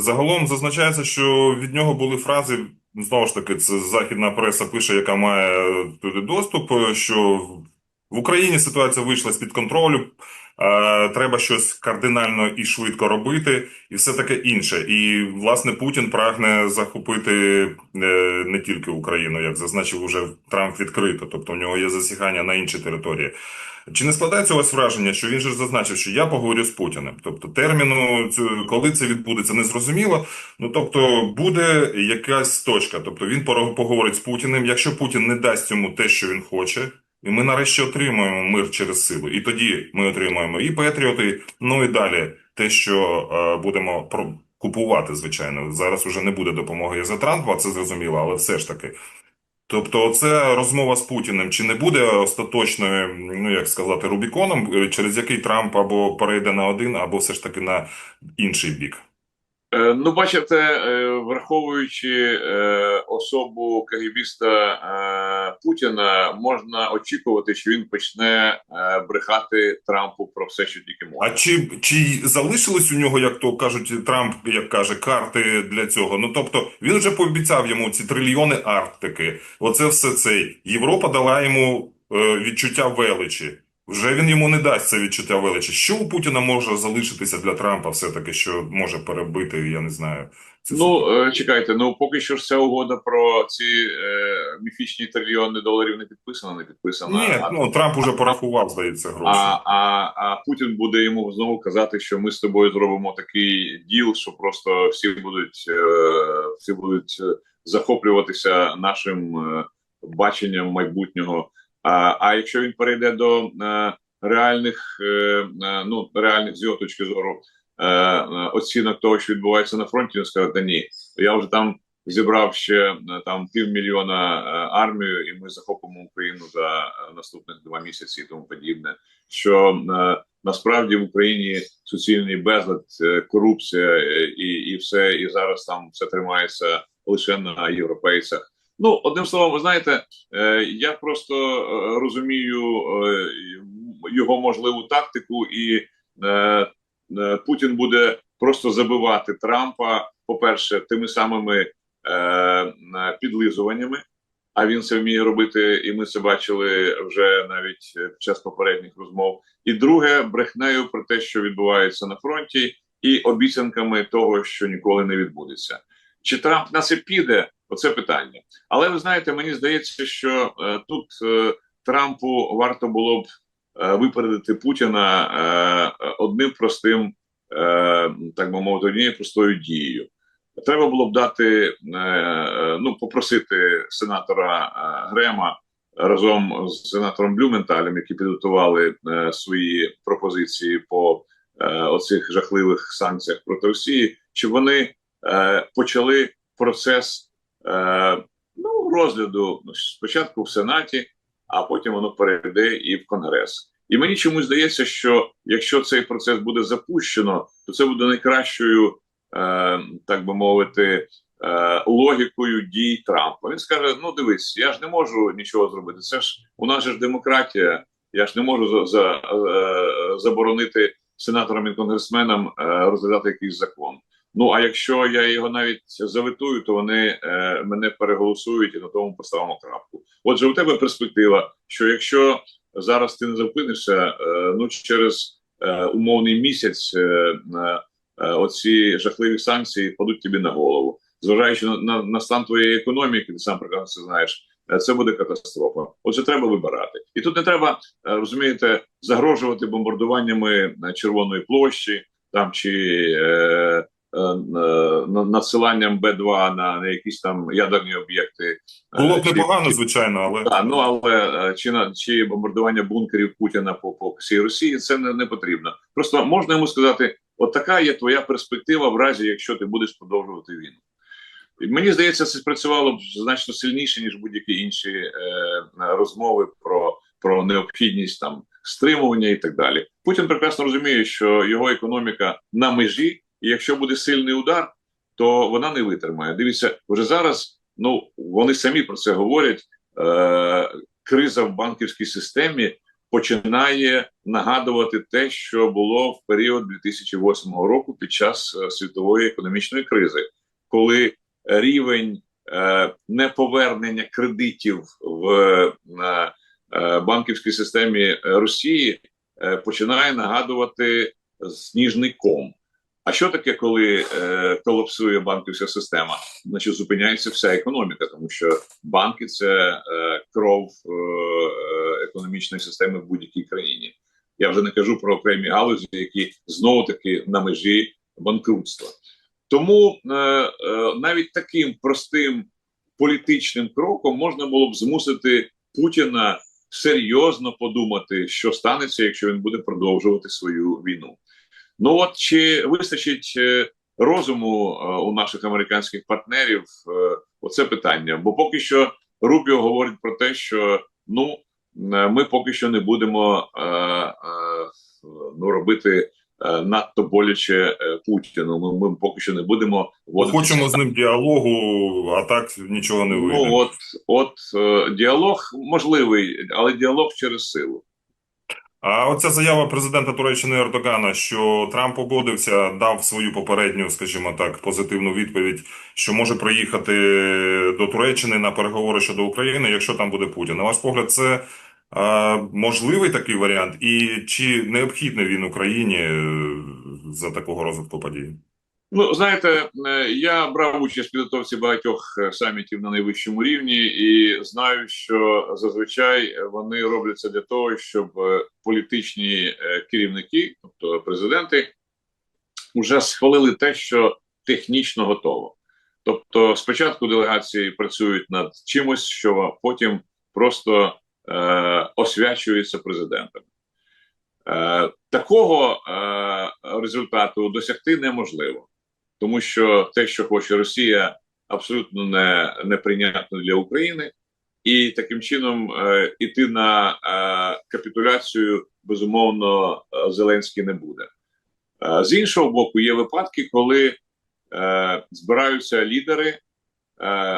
Загалом зазначається, що від нього були фрази. Знову ж таки, це західна преса пише, яка має туди доступ, що в Україні ситуація вийшла з-під контролю, е, треба щось кардинально і швидко робити, і все таке інше. І власне Путін прагне захопити е, не тільки Україну, як зазначив уже Трамп відкрито, тобто в нього є засягання на інші території. Чи не складається у вас враження, що він ж зазначив, що я поговорю з Путіним? Тобто терміну, коли це відбудеться, не зрозуміло. Ну тобто буде якась точка. Тобто він поговорить з Путіним. Якщо Путін не дасть йому те, що він хоче, і ми нарешті отримаємо мир через силу. І тоді ми отримаємо і Петріоти, ну і далі те, що е, будемо. Купувати, звичайно, зараз уже не буде допомоги за Трампа, це зрозуміло, але все ж таки. Тобто, це розмова з Путіним чи не буде остаточною, ну як сказати, Рубіконом, через який Трамп або перейде на один, або все ж таки на інший бік. Е, Ну, бачите, е, враховуючи е, особу кагібіста е, Путіна, можна очікувати, що він почне брехати Трампу про все, що тільки А чи, чи залишились у нього, як то кажуть, Трамп, як каже, карти для цього? Ну тобто він вже пообіцяв йому ці трильйони Арктики. Оце все це. Європа дала йому відчуття величі. Вже він йому не дасть це відчуття величі. Що у Путіна може залишитися для Трампа, все-таки, що може перебити, я не знаю. Ну е, чекайте, ну поки що ж ця угода про ці е, міфічні трильйони доларів не підписана, не підписана. Ні, а, ну Трамп уже порахував, здається, гроші. а, а, а Путін буде йому знову казати, що ми з тобою зробимо такий діл, що просто всі будуть е, всі будуть е, захоплюватися нашим е, баченням майбутнього. А, а якщо він перейде до е, реальних, е, е, ну реальних з його точки зору оцінок того, що відбувається на фронті, він скаже, та ні, я вже там зібрав ще там півмільйона армію, і ми захопимо Україну за наступних два місяці і тому подібне. Що насправді в Україні суцільний безлад, корупція і, і все, і зараз там все тримається лише на європейцях. Ну, одним словом, ви знаєте, е, я просто е, розумію е, його можливу тактику, і Путін буде просто забивати Трампа, по-перше, тими самими підлизуваннями. А він це вміє робити, і ми це бачили вже навіть під час попередніх розмов. І друге, брехнею про те, що відбувається на фронті, і обіцянками того, що ніколи не відбудеться. Чи Трамп на це піде? Оце питання. Але ви знаєте, мені здається, що е, тут е, Трампу варто було б е, випередити Путіна е, одним простим, е, так би мовити, однією простою дією. Треба було б дати, е, ну попросити сенатора е, Грема разом з сенатором Блюменталем, які підготували е, свої пропозиції по е, оцих жахливих санкціях проти Росії, щоб вони е, почали процес е, ну, розгляду ну, спочатку в Сенаті, а потім воно перейде і в Конгрес. І мені чомусь здається, що якщо цей процес буде запущено, то це буде найкращою, е, так би мовити, е, логікою дій Трампа. Він скаже: ну дивись, я ж не можу нічого зробити. Це ж у нас же ж демократія. Я ж не можу за, за, е, заборонити сенаторам і конгресменам е, розглядати якийсь закон. Ну а якщо я його навіть заветую, то вони е, мене переголосують і на тому поставимо крапку. Отже, у тебе перспектива, що якщо зараз ти не зупинишся, е, ну через е, умовний місяць е, е, е, оці жахливі санкції падуть тобі на голову, зважаючи на, на, на стан твоєї економіки, ти сам прекрасно це знаєш. е, Це буде катастрофа. Отже, треба вибирати, і тут не треба е, розумієте загрожувати бомбардуваннями Червоної площі там чи е, е, надсиланням Б-2 на, на якісь там ядерні об'єкти. Е, Було б непогано, звичайно, але Так, ну але е, чи на чи бомбардування бункерів Путіна по, по всій Росії це не, не потрібно. Просто можна йому сказати: от така є твоя перспектива, в разі якщо ти будеш продовжувати війну. І мені здається, це спрацювало б значно сильніше ніж будь-які інші е, розмови про, про необхідність там стримування і так далі. Путін прекрасно розуміє, що його економіка на межі, і якщо буде сильний удар, то вона не витримає. Дивіться, вже зараз. Ну вони самі про це говорять. Е, криза в банківській системі починає нагадувати те, що було в період 2008 року під час е, світової економічної кризи, коли рівень е, неповернення кредитів в банківській системі Росії починає нагадувати сніжний ком. А що таке, коли е, колапсує банківська система? Значить, зупиняється вся економіка, тому що банки це е, кров е, економічної системи в будь-якій країні. Я вже не кажу про окремі галузі, які знову таки на межі банкрутства. Тому е, е, навіть таким простим політичним кроком можна було б змусити Путіна серйозно подумати, що станеться, якщо він буде продовжувати свою війну. Ну от чи вистачить е, розуму е, у наших американських партнерів? Е, оце питання. Бо поки що Рубіо говорить про те, що ну ми поки що не будемо ну робити надто боляче Путіну. Ми, ми поки що не будемо вводити Хочемо з ним діалогу, а так нічого не вийде. Ну от, от діалог можливий, але діалог через силу. А оця заява президента Туреччини Ердогана, що Трамп погодився, дав свою попередню, скажімо так, позитивну відповідь, що може приїхати до Туреччини на переговори щодо України, якщо там буде Путін. На ваш погляд, це а, можливий такий варіант, і чи необхідний він Україні е, за такого розвитку подій? Ну, знаєте, е, я брав участь в підготовці багатьох е, самітів на найвищому рівні, і знаю, що зазвичай вони робляться для того, щоб е, політичні керівники, тобто президенти, вже схвалили те, що технічно готово. Тобто, спочатку делегації працюють над чимось, що потім просто е, освячується президентом. Е, такого е, результату досягти неможливо тому що те, що хоче Росія, абсолютно не, неприйнятно для України, і таким чином е, іти на е, капітуляцію безумовно е, Зеленський не буде. З іншого боку, є випадки, коли збираються лідери,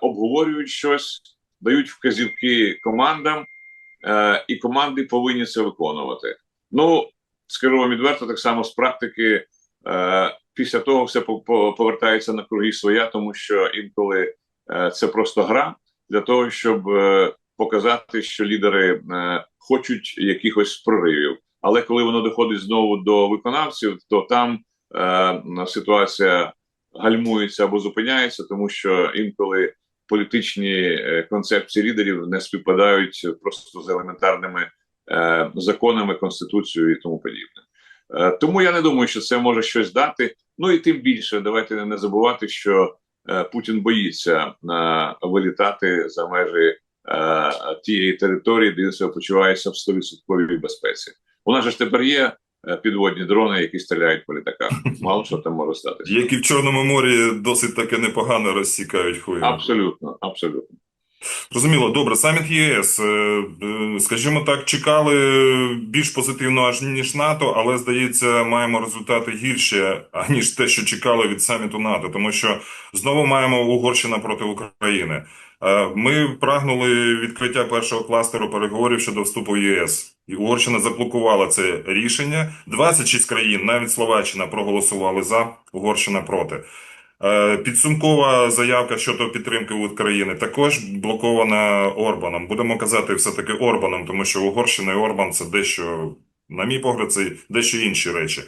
обговорюють щось, дають вказівки командам, і команди повинні це виконувати. Ну скажу вам відверто, так само з практики. Після того все по- по- повертається на круги своя, тому що інколи е, це просто гра для того, щоб е, показати, що лідери е, хочуть якихось проривів. Але коли воно доходить знову до виконавців, то там ситуація гальмується або зупиняється, тому що інколи політичні концепції лідерів не співпадають просто з елементарними законами, конституцією і тому подібне. Тому я не думаю, що це може щось дати. Ну і тим більше, давайте не забувати, що е, Путін боїться е, вилітати за межі е, тієї території, де він себе почувається в 100% безпеці. У нас же ж тепер є підводні дрони, які стріляють по літаках. Мало що там може статися. Які в Чорному морі досить таки непогано розсікають хвилі. Абсолютно, абсолютно. Зрозуміло, добре, саміт ЄС, е, е, скажімо так, чекали більш позитивно, аж ніж НАТО, але здається, маємо результати гірші, аніж те, що чекали від саміту НАТО, тому що знову маємо Угорщина проти України. Е, Ми прагнули відкриття першого кластеру переговорів щодо вступу в ЄС. І Угорщина заблокувала це рішення. 26 країн, навіть Словаччина, проголосували за, Угорщина проти. Е, Підсумкова заявка щодо підтримки України також блокована Орбаном. Будемо казати все-таки Орбаном, тому що Угорщина і Орбан це дещо, на мій погляд, це дещо інші речі.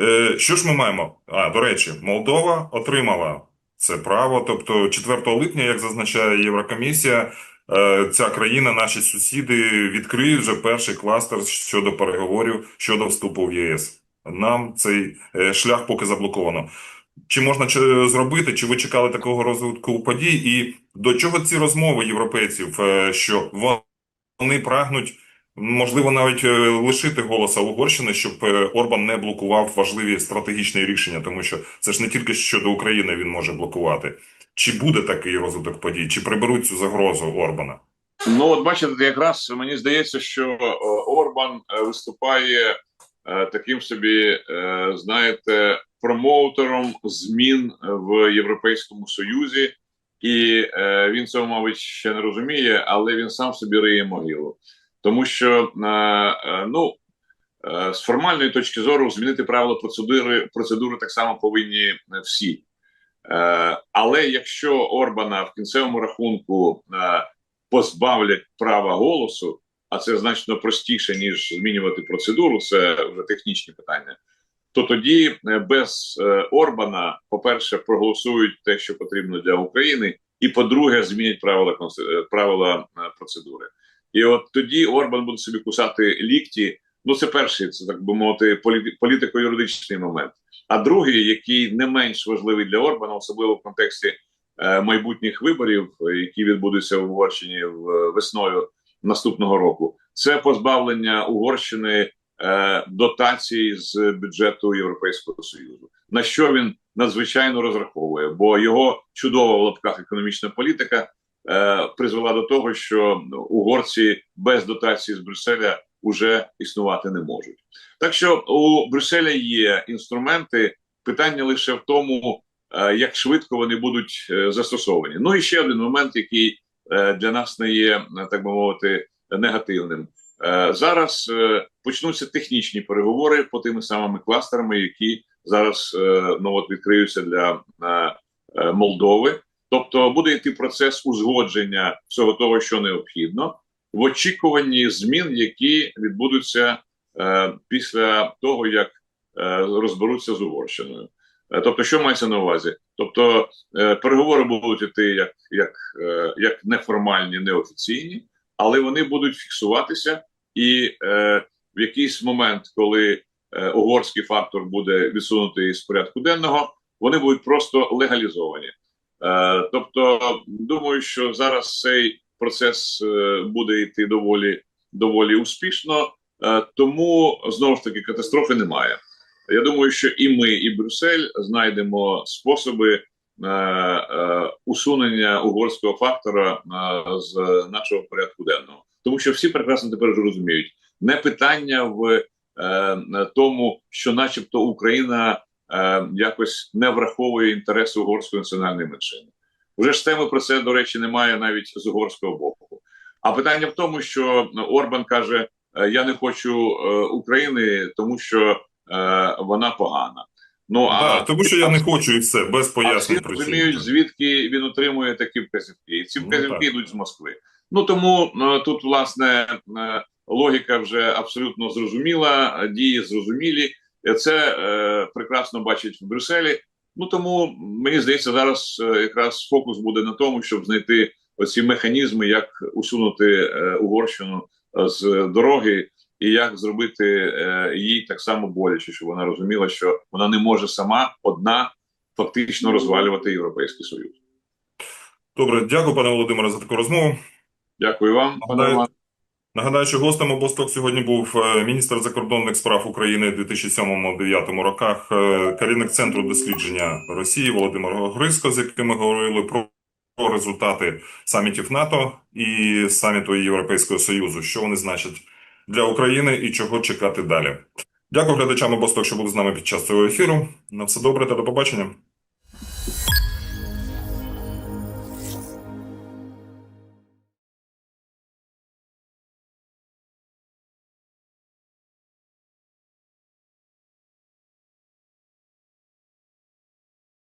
Е, Що ж ми маємо? А, до речі, Молдова отримала це право. Тобто 4 липня, як зазначає Єврокомісія, е, ця країна, наші сусіди, відкриють вже перший кластер щодо переговорів щодо вступу в ЄС. Нам цей шлях поки заблоковано. Чи можна зробити, чи ви чекали такого розвитку подій? І до чого ці розмови європейців, е, що вони прагнуть, можливо, навіть е, лишити голоса Угорщини, щоб е, Орбан не блокував важливі стратегічні рішення, тому що це ж не тільки щодо України він може блокувати. Чи буде такий розвиток подій, чи приберуть цю загрозу Орбана? Ну, от бачите, якраз мені здається, що е, Орбан е, виступає е, таким собі, е, знаєте, промоутером змін в Європейському Союзі, і е, він цього, мабуть, ще не розуміє, але він сам собі риє могилу. тому що е, е, ну. Е, З формальної точки зору змінити правила процедури процедури так само повинні е, всі. Е, Але якщо Орбана в кінцевому рахунку е, позбавлять права голосу, а це значно простіше ніж змінювати процедуру, це вже технічні питання. То тоді е, без е, Орбана, по-перше, проголосують те, що потрібно для України, і по-друге, змінять правила е, правила процедури. І от тоді Орбан буде собі кусати лікті. Ну, це перший, це так би мовити, полі- політико-юридичний момент. А другий, який не менш важливий для Орбана, особливо в контексті майбутніх виборів, які відбудуться в Угорщині весною наступного року, це позбавлення Угорщини е, дотацій з бюджету Європейського Союзу. На що він надзвичайно розраховує, бо його чудова в лапках економічна політика е, призвела до того, що угорці без дотації з Брюсселя уже існувати не можуть. Так що у Брюсселя є інструменти. Питання лише в тому, е, як швидко вони будуть застосовані. Ну і ще один момент, який для нас не є, так би мовити, негативним. Е, Зараз е, почнуться технічні переговори по тими самими кластерами, які зараз е, ну от відкриються для Молдови. Тобто буде йти процес узгодження всього того, що необхідно, в очікуванні змін, які відбудуться після того, як розберуться з Угорщиною. Тобто, що мається на увазі? Тобто, переговори будуть йти як, як, як неформальні, неофіційні, але вони будуть фіксуватися, і е, в якийсь момент, коли е, угорський фактор буде відсунутий з порядку денного, вони будуть просто легалізовані. Е, тобто, думаю, що зараз цей процес е, буде йти доволі доволі успішно, е, тому знову ж таки катастрофи немає. Я думаю, що і ми, і Брюссель знайдемо способи е, е, усунення угорського фактора е, з нашого порядку денного, тому що всі прекрасно тепер вже розуміють, не питання в е, тому, що, начебто, Україна е, якось не враховує інтереси угорської національної меншини. Вже ж теми про це, до речі, немає навіть з угорського боку. А питання в тому, що Орбан каже: Я не хочу України, тому що вона погана. Ну а Да, тому що я не хочу і все, без а всі розуміють, звідки він отримує такі вказівки, і ці Ну, вказівки так. йдуть з Москви. Ну тому е, тут власне е, логіка вже абсолютно зрозуміла, дії зрозумілі. Е, Це е, прекрасно бачать в Брюсселі. Ну тому мені здається, зараз якраз фокус буде на тому, щоб знайти оці механізми, як усунути Угорщину з дороги, і як зробити е, їй так само боляче, щоб вона розуміла, що вона не може сама одна фактично розвалювати Європейський Союз. Добре, дякую, пане Володимире, за таку розмову. Дякую вам, пане Нагадаю, Роман. Нагадаю, що гостем обосток сьогодні був е, міністр закордонних справ України в 2007-2009 роках, е, керівник центру дослідження Росії Володимир Гриско, з яким ми говорили про про результати самітів НАТО і саміту Європейського Союзу, що вони значать для України і чого чекати далі. Дякую глядачам обосток, що були з нами під час цього ефіру. На все добре та до побачення.